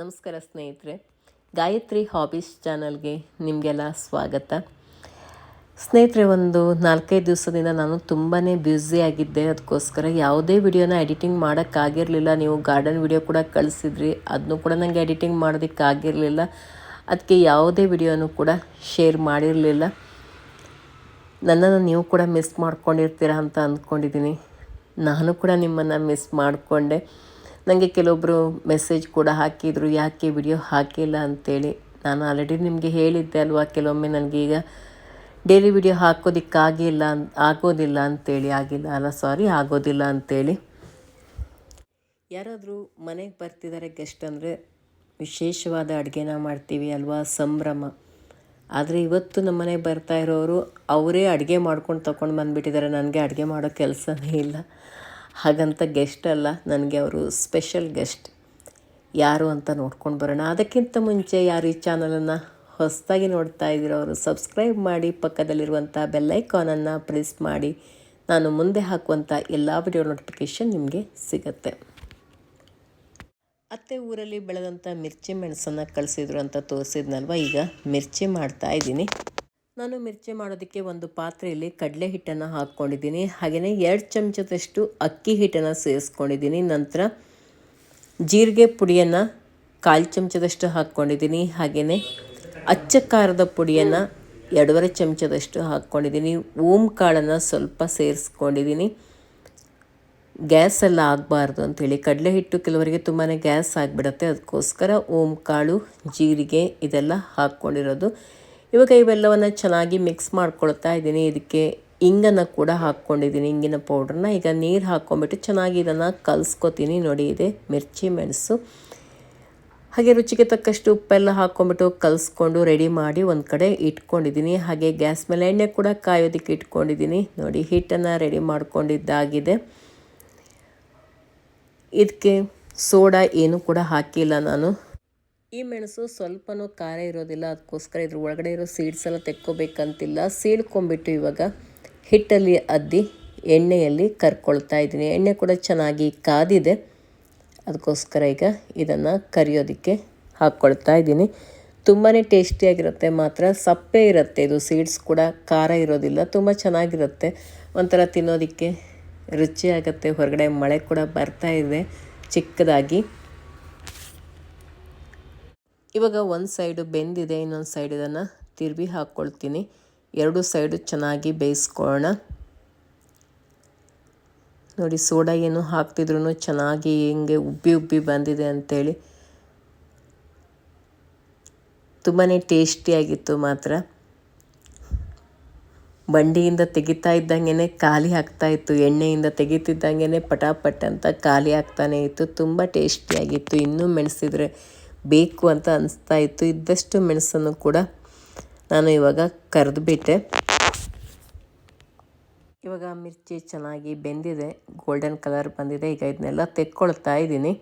ನಮಸ್ಕಾರ ಸ್ನೇಹಿತರೆ, ಗಾಯತ್ರಿ ಹಾಬೀಸ್ ಚಾನಲ್ಗೆ ನಿಮಗೆಲ್ಲ ಸ್ವಾಗತ. ಸ್ನೇಹಿತರೆ, ಒಂದು ನಾಲ್ಕೈದು ದಿವಸದಿಂದ ನಾನು ತುಂಬಾ ಬ್ಯುಸಿ ಆಗಿದ್ದೆ. ಅದಕ್ಕೋಸ್ಕರ ಯಾವುದೇ ವಿಡಿಯೋನ ಎಡಿಟಿಂಗ್ ಮಾಡೋಕ್ಕಾಗಿರಲಿಲ್ಲ ನೀವು ಗಾರ್ಡನ್ ವಿಡಿಯೋ ಕೂಡ ಕಳಿಸಿದ್ರಿ. ಅದನ್ನು ಕೂಡ ನನಗೆ ಎಡಿಟಿಂಗ್ ಮಾಡೋದಕ್ಕಾಗಿರಲಿಲ್ಲ ಅದಕ್ಕೆ ಯಾವುದೇ ವಿಡಿಯೋನು ಕೂಡ ಶೇರ್ ಮಾಡಿರಲಿಲ್ಲ. ನನ್ನನ್ನು ನೀವು ಕೂಡ ಮಿಸ್ ಮಾಡ್ಕೊಂಡಿರ್ತೀರಾ ಅಂತ ಅಂದ್ಕೊಂಡಿದ್ದೀನಿ. ನಾನು ಕೂಡ ನಿಮ್ಮನ್ನು ಮಿಸ್ ಮಾಡಿಕೊಂಡೆ. ನನಗೆ ಕೆಲವೊಬ್ಬರು ಮೆಸೇಜ್ ಕೂಡ ಹಾಕಿದರು, ಯಾಕೆ ವಿಡಿಯೋ ಹಾಕಿಲ್ಲ ಅಂತೇಳಿ. ನಾನು ಆಲ್ರೆಡಿ ನಿಮಗೆ ಹೇಳಿದ್ದೆ ಅಲ್ವಾ, ಕೆಲವೊಮ್ಮೆ ನನಗೀಗ ಡೈಲಿ ವಿಡಿಯೋ ಹಾಕೋದಕ್ಕಾಗಿಲ್ಲ ಆಗೋದಿಲ್ಲ ಅಂತೇಳಿ, ಆಗಿಲ್ಲ ಅಲ್ಲ ಸಾರಿ ಆಗೋದಿಲ್ಲ ಅಂತೇಳಿ. ಯಾರಾದರೂ ಮನೆಗೆ ಬರ್ತಿದ್ದಾರೆ ಗೆಸ್ಟ್ ಅಂದರೆ ವಿಶೇಷವಾದ ಅಡುಗೆನ ಮಾಡ್ತೀವಿ ಅಲ್ವಾ, ಸಂಭ್ರಮ. ಆದರೆ ಇವತ್ತು ನಮ್ಮ ಮನೆಗೆ ಬರ್ತಾ ಇರೋರು ಅವರೇ ಅಡುಗೆ ಮಾಡ್ಕೊಂಡು ತೊಗೊಂಡು ಬಂದುಬಿಟ್ಟಿದ್ದಾರೆ ನನಗೆ ಅಡುಗೆ ಮಾಡೋ ಕೆಲಸನೇ ಇಲ್ಲ. ಹಾಗಂತ ಗೆಸ್ಟ್ ಅಲ್ಲ, ನನಗೆ ಅವರು ಸ್ಪೆಷಲ್ ಗೆಸ್ಟ್ ಯಾರು ಅಂತ ನೋಡ್ಕೊಂಡು ಬರೋಣ. ಅದಕ್ಕಿಂತ ಮುಂಚೆ ಯಾರು ಈ ಚಾನಲನ್ನು ಹೊಸದಾಗಿ ನೋಡ್ತಾ ಇದ್ದೀರೋ ಅವರು ಸಬ್ಸ್ಕ್ರೈಬ್ ಮಾಡಿ ಪಕ್ಕದಲ್ಲಿರುವಂಥ ಬೆಲ್ಲೈಕಾನನ್ನು ಪ್ರೆಸ್ ಮಾಡಿ, ನಾನು ಮುಂದೆ ಹಾಕುವಂಥ ಎಲ್ಲ ವಿಡಿಯೋ ನೋಟಿಫಿಕೇಷನ್ ನಿಮಗೆ ಸಿಗತ್ತೆ. ಅತ್ತೆ ಊರಲ್ಲಿ ಬೆಳೆದಂಥ ಮಿರ್ಚಿ ಮೆಣಸನ್ನು ಕಳಿಸಿದ್ರು ಅಂತ ತೋರಿಸಿದ್ನಲ್ವ, ಈಗ ಮಿರ್ಚಿ ಮಾಡ್ತಾ ಇದ್ದೀನಿ. ನಾನು ಮಿರ್ಚಿ ಮಾಡೋದಕ್ಕೆ ಒಂದು ಪಾತ್ರೆಯಲ್ಲಿ ಕಡಲೆ ಹಿಟ್ಟನ್ನು ಹಾಕ್ಕೊಂಡಿದ್ದೀನಿ. ಹಾಗೆಯೇ ಎರಡು ಚಮಚದಷ್ಟು ಅಕ್ಕಿ ಹಿಟ್ಟನ್ನು ಸೇರಿಸ್ಕೊಂಡಿದ್ದೀನಿ. ನಂತರ ಜೀರಿಗೆ ಪುಡಿಯನ್ನು ಕಾಲು ಚಮಚದಷ್ಟು ಹಾಕ್ಕೊಂಡಿದ್ದೀನಿ. ಹಾಗೆಯೇ ಅಚ್ಚ ಖಾರದ ಪುಡಿಯನ್ನು ಎರಡೂವರೆ ಚಮಚದಷ್ಟು ಹಾಕ್ಕೊಂಡಿದ್ದೀನಿ. ಓಮ್ ಕಾಳನ್ನು ಸ್ವಲ್ಪ ಸೇರಿಸ್ಕೊಂಡಿದ್ದೀನಿ. ಗ್ಯಾಸ್ ಎಲ್ಲ ಆಗಬಾರ್ದು ಅಂಥೇಳಿ ಕಡಲೆ ಹಿಟ್ಟು ಕೆಲವರಿಗೆ ತುಂಬಾ ಗ್ಯಾಸ್ ಆಗಿಬಿಡುತ್ತೆ. ಅದಕ್ಕೋಸ್ಕರ ಓಮ್ ಕಾಳು, ಜೀರಿಗೆ ಇದೆಲ್ಲ ಹಾಕ್ಕೊಂಡಿರೋದು. ಇವಾಗ ಇವೆಲ್ಲವನ್ನು ಚೆನ್ನಾಗಿ ಮಿಕ್ಸ್ ಮಾಡ್ಕೊಳ್ತಾ ಇದ್ದೀನಿ. ಇದಕ್ಕೆ ಇಂಗನ್ನು ಕೂಡ ಹಾಕ್ಕೊಂಡಿದ್ದೀನಿ. ಇಂಗಿನ ಪೌಡ್ರನ್ನ ಈಗ ನೀರು ಹಾಕ್ಕೊಂಬಿಟ್ಟು ಚೆನ್ನಾಗಿ ಇದನ್ನು ಕಲಿಸ್ಕೊತೀನಿ ನೋಡಿ. ಇದೆ ಮಿರ್ಚಿ, ಮೆಣಸು. ಹಾಗೆ ರುಚಿಗೆ ತಕ್ಕಷ್ಟು ಉಪ್ಪೆಲ್ಲ ಹಾಕ್ಕೊಂಬಿಟ್ಟು ಕಲಸ್ಕೊಂಡು ರೆಡಿ ಮಾಡಿ ಒಂದು ಕಡೆ ಇಟ್ಕೊಂಡಿದ್ದೀನಿ. ಹಾಗೆ ಗ್ಯಾಸ್ ಮೇಲೆ ಎಣ್ಣೆ ಕೂಡ ಕಾಯೋದಕ್ಕೆ ಇಟ್ಕೊಂಡಿದ್ದೀನಿ. ನೋಡಿ, ಹಿಟ್ಟನ್ನು ರೆಡಿ ಮಾಡ್ಕೊಂಡಿದ್ದಾಗಿದೆ. ಇದಕ್ಕೆ ಸೋಡಾ ಏನು ಕೂಡ ಹಾಕಿಲ್ಲ ನಾನು. ಈ ಮೆಣಸು ಸ್ವಲ್ಪನೂ ಖಾರ ಇರೋದಿಲ್ಲ, ಅದಕ್ಕೋಸ್ಕರ ಇದ್ರ ಒಳಗಡೆ ಇರೋ ಸೀಡ್ಸ್ ಎಲ್ಲ ತೆಕ್ಕೋಬೇಕಂತಿಲ್ಲ. ಸೀಳ್ಕೊಂಬಿಟ್ಟು ಇವಾಗ ಹಿಟ್ಟಲ್ಲಿ ಅದ್ದಿ ಎಣ್ಣೆಯಲ್ಲಿ ಕರ್ಕೊಳ್ತಾ ಇದ್ದೀನಿ. ಎಣ್ಣೆ ಕೂಡ ಚೆನ್ನಾಗಿ ಕಾದಿದೆ. ಅದಕ್ಕೋಸ್ಕರ ಈಗ ಇದನ್ನು ಕರಿಯೋದಕ್ಕೆ ಹಾಕ್ಕೊಳ್ತಾ ಇದ್ದೀನಿ. ತುಂಬಾ ಟೇಸ್ಟಿಯಾಗಿರುತ್ತೆ ಮಾತ್ರ ಸಪ್ಪೆ ಇರುತ್ತೆ ಇದು. ಸೀಡ್ಸ್ ಕೂಡ ಖಾರ ಇರೋದಿಲ್ಲ. ತುಂಬ ಚೆನ್ನಾಗಿರುತ್ತೆ. ಒಂಥರ ತಿನ್ನೋದಕ್ಕೆ ರುಚಿಯಾಗುತ್ತೆ. ಹೊರಗಡೆ ಮಳೆ ಕೂಡ ಬರ್ತಾ ಇದೆ. ಚಿಕ್ಕದಾಗಿ. ಇವಾಗ ಒಂದು ಸೈಡು ಬೆಂದಿದೆ, ಇನ್ನೊಂದು ಸೈಡ್ ಇದನ್ನು ತಿರುವಿ ಹಾಕ್ಕೊಳ್ತೀನಿ ಎರಡು ಸೈಡು ಚೆನ್ನಾಗಿ ಬೇಯಿಸ್ಕೊಳ್ಳೋಣ. ನೋಡಿ, ಸೋಡಾ ಏನು ಹಾಕ್ತಿದ್ರು ಚೆನ್ನಾಗಿ ಹಿಂಗೆ ಉಬ್ಬಿ ಉಬ್ಬಿ ಬಂದಿದೆ ಅಂಥೇಳಿ ತುಂಬಾ ಟೇಸ್ಟಿಯಾಗಿತ್ತು ಮಾತ್ರ. ಬಂಡಿಯಿಂದ ತೆಗಿತಾ ಇದ್ದಂಗೆ ಖಾಲಿ ಆಗ್ತಾಯಿತ್ತು ಎಣ್ಣೆಯಿಂದ ತೆಗಿತಿದ್ದಂಗೆ ಪಟಾಪಟ್ ಅಂತ ಖಾಲಿ ಆಗ್ತಾನೆ ಇತ್ತು. ತುಂಬ ಟೇಸ್ಟಿಯಾಗಿತ್ತು ಇನ್ನೂ ಮೆಣಸಿದ್ರೆ ಬೇಕು ಅಂತ ಅನಿಸ್ತಾ ಇತ್ತು. ಇದ್ದಷ್ಟು ಮೆಣಸನ್ನು ಕೂಡ ನಾನು ಇವಾಗ ಕರೆದುಬಿಟ್ಟೆ. ಇವಾಗ ಮಿರ್ಚಿ ಚೆನ್ನಾಗಿ ಬೆಂದಿದೆ. ಗೋಲ್ಡನ್ ಕಲರ್ ಬಂದಿದೆ. ಈಗ ಇದನ್ನೆಲ್ಲ ತೆಕ್ಕೊಳ್ತಾ ಇದ್ದೀನಿ.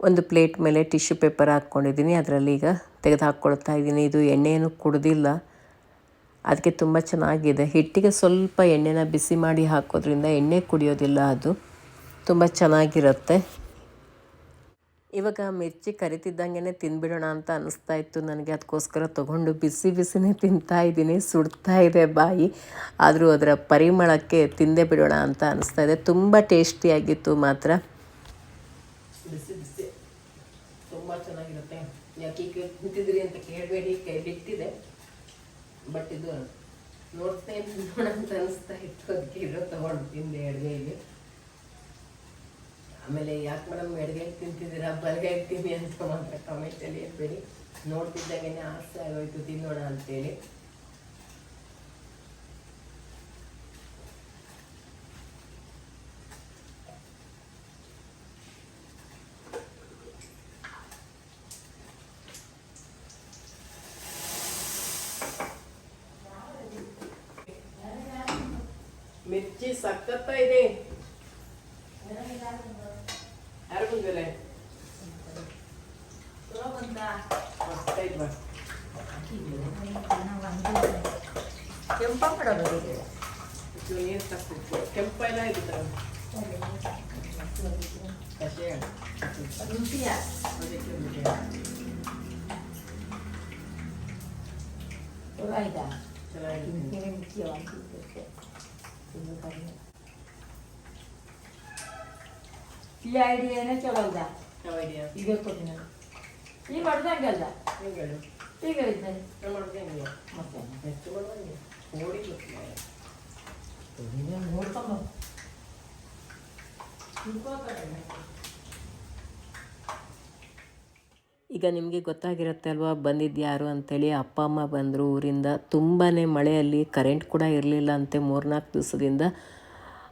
ಒಂದು ಪ್ಲೇಟ್ ಮೇಲೆ ಟಿಶ್ಯೂ ಪೇಪರ್ ಹಾಕ್ಕೊಂಡಿದ್ದೀನಿ. ಅದರಲ್ಲಿ ಈಗ ತೆಗೆದು ಹಾಕ್ಕೊಳ್ತಾ ಇದ್ದೀನಿ. ಇದು ಎಣ್ಣೆಯನ್ನು ಕುಡ್ದಿಲ್ಲ. ಅದಕ್ಕೆ ತುಂಬ ಚೆನ್ನಾಗಿದೆ. ಹಿಟ್ಟಿಗೆ ಸ್ವಲ್ಪ ಎಣ್ಣೆನ ಬಿಸಿ ಮಾಡಿ ಹಾಕೋದ್ರಿಂದ ಎಣ್ಣೆ ಕುಡಿಯೋದಿಲ್ಲ ಅದು. ತುಂಬ ಚೆನ್ನಾಗಿರುತ್ತೆ. ಇವಾಗ ಮಿರ್ಚಿ ಕರಿತಿದ್ದಂಗೆ ತಿಂದ್ಬಿಡೋಣ ಅಂತ ಅನಿಸ್ತಾ ಇತ್ತು. ನನಗೆ ಅದಕ್ಕೋಸ್ಕರ ತೊಗೊಂಡು ಬಿಸಿ ಬಿಸಿನೇ ತಿಂತಾ ಇದ್ದೀನಿ. ಸುಡ್ತಾ ಇದೆ ಬಾಯಿ. ಆದರೂ ಅದರ ಪರಿಮಳಕ್ಕೆ ತಿಂದೇ ಬಿಡೋಣ ಅಂತ ಅನಿಸ್ತಾ ಇದೆ. ತುಂಬ ಟೇಸ್ಟಿಯಾಗಿತ್ತು ಮಾತ್ರ. ಚೆನ್ನಾಗಿರುತ್ತೆ. ಅಂತ ಕೈ ಬಟ್ ಇದು ನೋಡ್ತಾ ನೋಡೋಣ ಅಂತ ಅನಿಸ್ತಾ ಇತ್ತು. ಅದಕ್ಕೆ ಇರೋ ತಗೊಂಡು ತಿಂದೆ ಎಡಗೈಲಿ ಆಮೇಲೆ ಯಾಕೆ ಮೇಡಮ್ ಎಡಗೈ ತಿಂತಿದ್ದೀರಾ? ಬಲಗೈ ತಿನ್ನಿ ಅಂತ ಮಾತ್ರ ಕಮೆಂಟಲ್ಲಿ ಹೇಳ್ಬೇಡಿ ನೋಡ್ತಿದ್ದಾಗೇನೆ ಆಸೆ ಆಗೋಯ್ತು, ತಿನ್ನೋಣ ಅಂತೇಳಿ. ಮಿರ್ಚಿ ಸಕ್ಕತ್ತ ಇದೆ ಯಾರು ಬಂದಿಲ್ಲ ಕೆಂಪ ಮಾಡೋದು ನೀರು ತಕ್ಕಿತ್ತು ಕೆಂಪ ಎಲ್ಲ ಇದೆ ಕಷಾಯ ರುಚಿಯ ಅದಕ್ಕೆ ಬಿಡಿ. ಚಲೋ ಆಯ್ತಾ ಚೆನ್ನಾಗಿದೆ. ಈ ಐಡಿಯಾನೇ ಚಲೋ ಅಲ್ಲ ಯಾವ idea? ಈಗ ಕೊಟ್ಟಿನ ಈ ಈಗ ಮಾಡ್ದಂಗೆ ಅಲ್ಲ? ಹೇಳು? ಈಗ ಇದ್ದಾನೆ ಹೆಂಗ್ ಮಾಡೋದು ಹೆಂಗೆ? ಮತ್ತೆ? ಹೆಚ್ಚು ಮಾಡೋದು ನೋಡಿ ಈಗ ನಿಮಗೆ ಗೊತ್ತಾಗಿರುತ್ತೆ ಅಲ್ವಾ ಬಂದಿದ್ದು ಯಾರು ಅಂತೇಳಿ ಅಪ್ಪ ಅಮ್ಮ ಬಂದರು ಊರಿಂದ. ತುಂಬಾ ಮಳೆಯಲ್ಲಿ ಕರೆಂಟ್ ಕೂಡ ಇರಲಿಲ್ಲ ಅಂತೆ ಮೂರ್ನಾಲ್ಕು ದಿವಸದಿಂದ.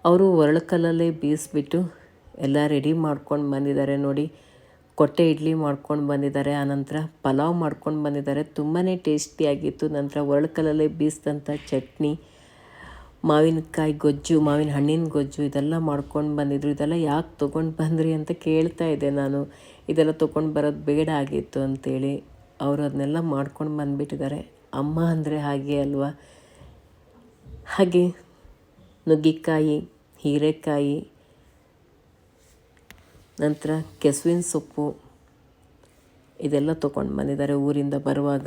ಅವರು ಒರಳುಕಲ್ಲಲ್ಲೇ ಬೀಸಿಬಿಟ್ಟು ಎಲ್ಲ ರೆಡಿ ಮಾಡ್ಕೊಂಡು ಬಂದಿದ್ದಾರೆ ನೋಡಿ. ಕೊಟ್ಟೆ ಇಡ್ಲಿ ಮಾಡ್ಕೊಂಡು ಬಂದಿದ್ದಾರೆ. ಆನಂತರ ಪಲಾವ್ ಮಾಡ್ಕೊಂಡು ಬಂದಿದ್ದಾರೆ. ತುಂಬಾ ಟೇಸ್ಟಿಯಾಗಿತ್ತು ನಂತರ ಒರಳುಕಲ್ಲಲ್ಲೇ ಬೀಸಿದಂಥ ಚಟ್ನಿ ಮಾವಿನಕಾಯಿ ಗೊಜ್ಜು, ಮಾವಿನ ಹಣ್ಣಿನ ಗೊಜ್ಜು, ಇದೆಲ್ಲ ಮಾಡ್ಕೊಂಡು ಬಂದಿದ್ರು. ಇದೆಲ್ಲ ಯಾಕೆ ತೊಗೊಂಡು ಬಂದ್ರಿ ಅಂತ ಕೇಳ್ತಾ ಇದ್ದೆ ನಾನು. ಇದೆಲ್ಲ ತೊಗೊಂಡು ಬರೋದು ಬೇಡ ಆಗಿತ್ತು ಅಂತೇಳಿ ಅವರು ಅದನ್ನೆಲ್ಲ ಮಾಡ್ಕೊಂಡು ಬಂದುಬಿಟ್ಟಿದ್ದಾರೆ. ಅಮ್ಮ ಅಂದರೆ ಹಾಗೆ ಅಲ್ವಾ? ಹಾಗೆ ನುಗ್ಗಿಕಾಯಿ, ಹೀರೆಕಾಯಿ ನಂತರ ಕೆಸುವಿನ ಸೊಪ್ಪು ಇದೆಲ್ಲ ತೊಗೊಂಡು ಬಂದಿದ್ದಾರೆ ಊರಿಂದ ಬರುವಾಗ.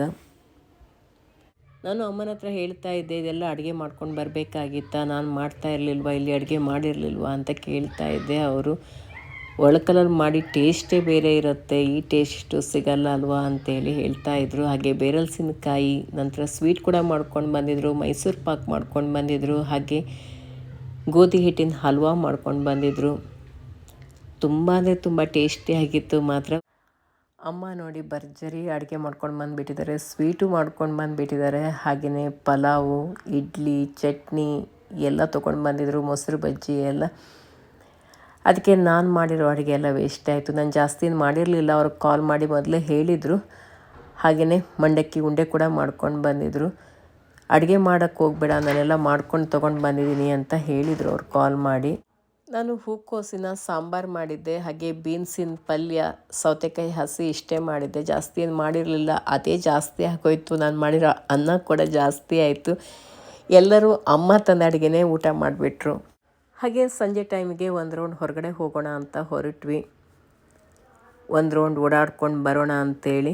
ನಾನು ಅಮ್ಮನ ಹತ್ರ ಹೇಳ್ತಾ ಇದ್ದೆ, ಇದೆಲ್ಲ ಅಡುಗೆ ಮಾಡ್ಕೊಂಡು ಬರಬೇಕಾಗಿತ್ತಾ? ನಾನು ಮಾಡ್ತಾ ಇರಲಿಲ್ವಾ? ಇಲ್ಲಿ ಅಡುಗೆ ಮಾಡಿರಲಿಲ್ವಾ? ಅಂತ ಕೇಳ್ತಾ ಇದ್ದೆ ಅವರು. ಒಳಕಲಲ್ಲಿ ಮಾಡಿ ಟೇಸ್ಟೇ ಬೇರೆ ಇರುತ್ತೆ. ಈ ಟೇಸ್ಟು ಸಿಗಲ್ಲ ಅಲ್ವಾ? ಅಂತೇಳಿ ಹೇಳ್ತಾ ಇದ್ರು. ಹಾಗೆ ಬೇರಲ್ಸಿನಕಾಯಿ, ನಂತರ ಸ್ವೀಟ್ ಕೂಡ ಮಾಡ್ಕೊಂಡು ಬಂದಿದ್ರು, ಮೈಸೂರು ಪಾಕ್ ಮಾಡ್ಕೊಂಡು ಬಂದಿದ್ರು, ಹಾಗೆ ಗೋಧಿ ಹಿಟ್ಟಿನ ಹಲ್ವಾ ಮಾಡ್ಕೊಂಡು ಬಂದಿದ್ರು. ತುಂಬ ಅಂದರೆ ತುಂಬ ಟೇಸ್ಟಿಯಾಗಿತ್ತು ಮಾತ್ರ. ಅಮ್ಮ ನೋಡಿ ಭರ್ಜರಿ ಅಡುಗೆ ಮಾಡ್ಕೊಂಡು ಬಂದುಬಿಟ್ಟಿದ್ದಾರೆ ಸ್ವೀಟು ಮಾಡ್ಕೊಂಡು ಬಂದುಬಿಟ್ಟಿದ್ದಾರೆ. ಹಾಗೆಯೇ ಪಲಾವು, ಇಡ್ಲಿ, ಚಟ್ನಿ ಎಲ್ಲ ತೊಗೊಂಡು ಬಂದಿದ್ರು, ಮೊಸರು ಬಜ್ಜಿ ಎಲ್ಲ. ಅದಕ್ಕೆ ನಾನು ಮಾಡಿರೋ ಅಡುಗೆ ಎಲ್ಲ ವೇಸ್ಟ್ ಆಯಿತು. ನಾನು ಜಾಸ್ತಿ ಮಾಡಿರಲಿಲ್ಲ ಅವ್ರಿಗೆ ಕಾಲ್ ಮಾಡಿ ಮೊದಲೇ ಹೇಳಿದರು. ಹಾಗೆಯೇ ಮಂಡಕ್ಕಿ ಉಂಡೆ ಕೂಡ ಮಾಡ್ಕೊಂಡು ಬಂದಿದ್ದರು ಅಡುಗೆ ಮಾಡೋಕ್ಕೆ ಹೋಗ್ಬೇಡ, ನಾನೆಲ್ಲ ಮಾಡ್ಕೊಂಡು ತೊಗೊಂಡು ಬಂದಿದ್ದೀನಿ ಅಂತ ಹೇಳಿದರು, ಅವ್ರು ಕಾಲ್ ಮಾಡಿ. ನಾನು ಹೂಕೋಸಿನ ಸಾಂಬಾರು ಮಾಡಿದ್ದೆ, ಹಾಗೆ ಬೀನ್ಸಿನ ಪಲ್ಯ, ಸೌತೆಕಾಯಿ ಹಸಿ ಇಷ್ಟೇ ಮಾಡಿದ್ದೆ. ಜಾಸ್ತಿ ಏನು ಮಾಡಿರಲಿಲ್ಲ, ಅದೇ ಜಾಸ್ತಿ ಆಗೋಯ್ತು. ನಾನು ಮಾಡಿರೋ ಅನ್ನ ಕೂಡ ಜಾಸ್ತಿ ಆಯಿತು. ಎಲ್ಲರೂ ಅಮ್ಮ ತಂದ ಅಡುಗೆನೇ ಊಟ ಮಾಡಿಬಿಟ್ರು. ಹಾಗೆ ಸಂಜೆ ಟೈಮಿಗೆ ಒಂದು ರೌಂಡ್ ಹೊರಗಡೆ ಹೋಗೋಣ ಅಂತ ಹೊರಟ್ವಿ. ಒಂದು ರೌಂಡ್ ಓಡಾಡ್ಕೊಂಡು ಬರೋಣ ಅಂತೇಳಿ.